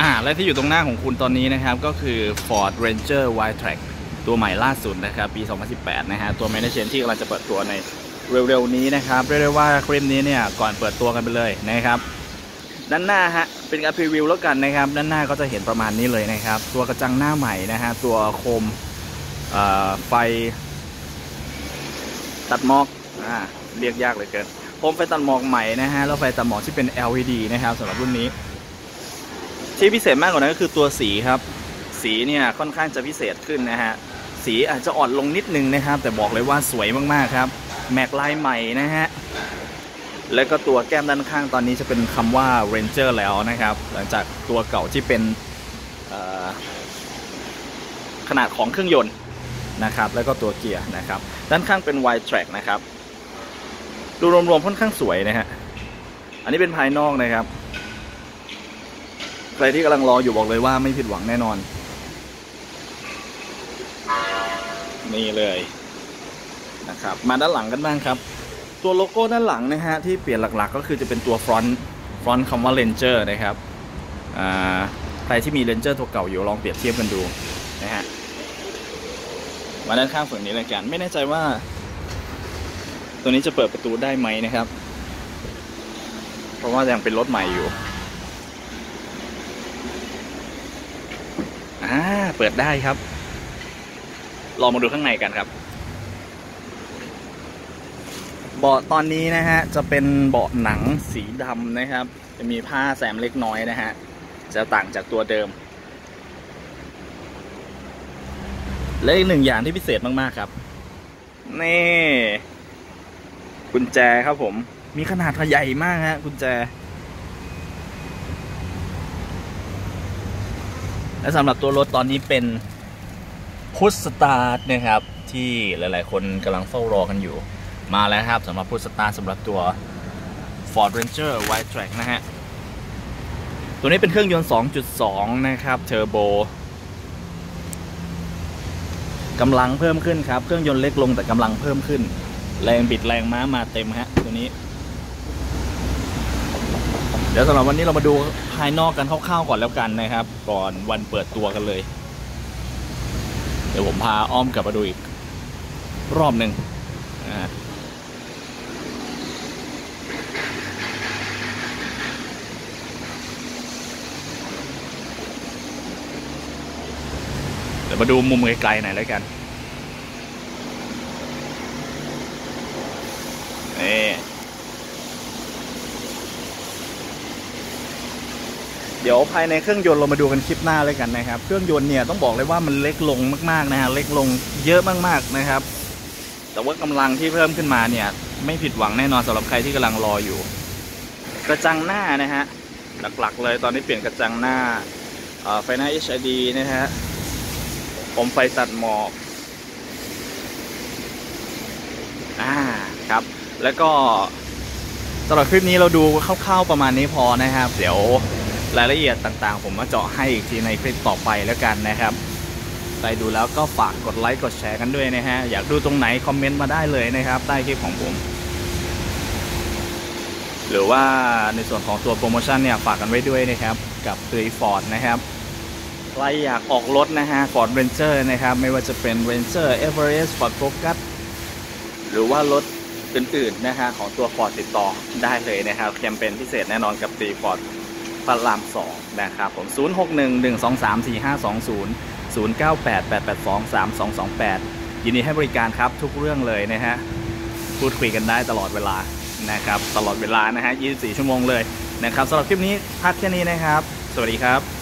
อ่าและที่อยู่ตรงหน้าของคุณตอนนี้นะครับ ก็คือ Ford Ranger Wild Track ตัวใหม่ล่าสุดนะครับ ปี 2018 นะฮะ ตัว m a n a g e ที่กำลังจะเปิดตัวในเร็วๆนี้นะครับเรียกได้ว่าคลิปนี้เนี่ย ก่อนเปิดตัวกันไปเลยนะครับ ด้านหน้าฮะ เป็นการพรีวิวแล้วกันนะครับ ด้านหน้าก็จะเห็นประมาณนี้เลยนะครับ ตัวกระจังหน้าใหม่นะฮะ ตัวโคมไฟ ตัดหมอกอ่าเรียกยากเลยเกินโคมไฟตัดหมอกใหม่นะฮะแล้วไฟตัดหมอกที่เป็น LED นะครับสำหรับรุ่นนี้ ที่พิเศษมากกว่านั้นก็คือตัวสีครับ สีเนี่ยค่อนข้างจะพิเศษขึ้นนะฮะ สีอาจจะอ่อนลงนิดนึงนะครับ แต่บอกเลยว่าสวยมากๆครับ แม็กลายใหม่นะฮะ แล้วก็ตัวแก้มด้านข้างตอนนี้จะเป็นคำว่า Ranger แล้วนะครับ หลังจากตัวเก่าที่เป็นขนาดของเครื่องยนต์นะครับ แล้วก็ตัวเกียร์นะครับ ด้านข้างเป็น wide track นะครับ ดูรวมๆค่อนข้างสวยนะฮะ อันนี้เป็นภายนอกนะครับ ใครที่กำลังรออยู่บอกเลยว่าไม่ผิดหวังแน่นอน นี่เลยนะครับ มาด้านหลังกันบ้างครับ ตัวโลโก้ด้านหลังนะฮะที่เปลี่ยนหลักๆ ก็คือจะเป็นตัวฟรอนต์ฟรอนต์คำว่า Ranger นะครับใครที่มี Ranger ตัวเก่าอยู่ลองเปรียบเทียบกันดูนะฮะมาด้านข้างฝั่งนี้เลยกันไม่แน่ใจว่า ตัวนี้จะเปิดประตูได้ไหมนะครับ เพราะว่ายังเป็นรถใหม่อยู่ อ่าเปิดได้ครับ ลองมาดูข้างในกันครับ เบาะตอนนี้นะฮะ จะเป็นเบาะหนังสีดำนะครับ จะมีผ้าแซมเล็กน้อยนะฮะ จะต่างจากตัวเดิม และอีกหนึ่งอย่างที่พิเศษมาก ๆ ครับ นี่กุญแจครับผม มีขนาดใหญ่มากฮะกุญแจ และสำหรับตัวรถตอนนี้เป็นพุทสตาร์ทนะครับ ที่หลาย ๆ คนกำลังเฝ้ารอกันอยู่ มาแล้วครับสำหรับพุทสตาร์ทสำหรับตัว Ford Ranger Wide Track นะฮะ ตัวนี้เป็นเครื่องยนต์ 2.2 นะครับเทอร์โบกำลังเพิ่มขึ้นครับ เครื่องยนต์เล็กลงแต่กำลังเพิ่มขึ้น แรงบิดแรงม้ามาเต็มฮะ ตัวนี้ เดี๋ยวสำหรับวันนี้เรามาดูภายนอกกันคร่าวๆก่อนแล้วกันนะครับ ก่อนวันเปิดตัวกันเลย เดี๋ยวผมพาอ้อมกลับมาดูอีก รอบหนึ่งเดี๋ยวมาดูมุมไกลๆหน่อยแล้วกันนี่ เดี๋ยวภายในเครื่องยนต์เรามาดูกันคลิปหน้าเลยกันนะครับ เครื่องยนต์เนี่ยต้องบอกเลยว่ามันเล็กลงมากๆนะฮะเล็กลงเยอะมากๆนะครับ แต่ว่ากำลังที่เพิ่มขึ้นมาเนี่ย ไม่ผิดหวังแน่นอนสำหรับใครที่กำลังรออยู่ กระจังหน้านะฮะหลักๆ เลยตอนนี้เปลี่ยนกระจังหน้าไฟหน้า HID นะฮะผมไฟตัดหมอกอ่าครับ แล้วก็สำหรับคลิปนี้เราดูคร่าวๆประมาณนี้พอนะครับ เดี๋ยว รายละเอียดต่างๆ ผมมาเจาะให้อีกทีในคลิปต่อไปแล้วกันนะครับใครดูแล้วก็ฝากกดไลค์กดแชร์กันด้วยนะฮะ อยากดูตรงไหนคอมเมนต์มาได้เลยนะครับ ใต้คลิปของผม หรือว่าในส่วนของตัวโปรโมชั่นเนี่ย ฝากกันไว้ด้วยนะครับ กับตัวฟอร์ดนะครับใครอยากออกรถนะฮะ Ford Ranger นะครับ ไม่ว่าจะเป็น Ranger Everest Ford Focus หรือว่ารถอื่นๆนะฮะของตัว Ford ติดต่อได้เลยนะครับแคมเปญพิเศษแน่นอนกับตี Ford พระราม2นะครับผม 0611234520 0988823228 ยินดีให้บริการครับทุกเรื่องเลยนะฮะ พูดคุยกันได้ตลอดเวลานะครับ ตลอดเวลานะฮะ 24 ชั่วโมงเลยนะครับสำหรับคลิปนี้พักแค่นี้นะครับ สวัสดีครับ